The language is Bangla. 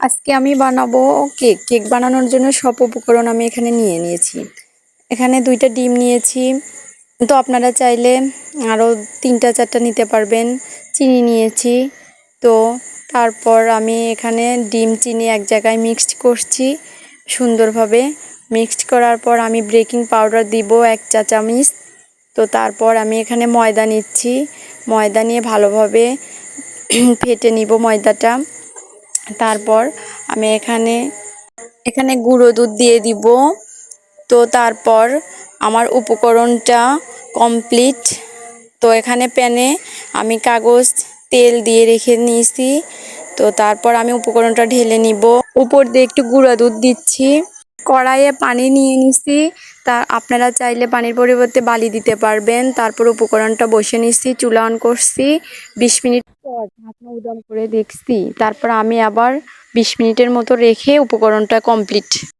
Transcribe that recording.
আজকে আমি বানাবো কেক। কেক বানানোর জন্য সব উপকরণ আমি এখানে নিয়ে নিয়েছি। এখানে দুইটা ডিম নিয়েছি। তো আপনারা চাইলে আরও তিনটা, চারটা নিতে পারবেন। চিনি নিয়েছি। তো তারপর আমি এখানে ডিম, চিনি এক জায়গায় মিক্সড করছি সুন্দরভাবে। মিক্সড করার পর আমি ব্রেকিং পাউডার দিব এক চা চামচ। তো তারপর আমি এখানে ময়দা নিচ্ছি। ময়দা নিয়ে ভালোভাবে ফেটে নিব ময়দাটা। তারপর আমি এখানে এখানে গুঁড়ো দুধ দিয়ে দিব। তো তারপর আমার উপকরণটা কমপ্লিট তো এখানে প্যানে আমি কাগজ, তেল দিয়ে রেখে নিয়েছি। তো তারপর আমি উপকরণটা ঢেলে নিব। উপর দিয়ে একটু গুঁড়া দুধ দিচ্ছি। কড়াইয়ে পানি নিয়ে নিছি। তা আপনারা চাইলে পানির পরিবর্তে বালি দিতে পারবেন। তারপর উপকরণটা বসে নিছি, চুলা অন করছি। বিশ মিনিট পর ঢাকনা উদাম করে দেখছি। তারপর আমি আবার বিশ মিনিটের মতো রেখে উপকরণটা কমপ্লিট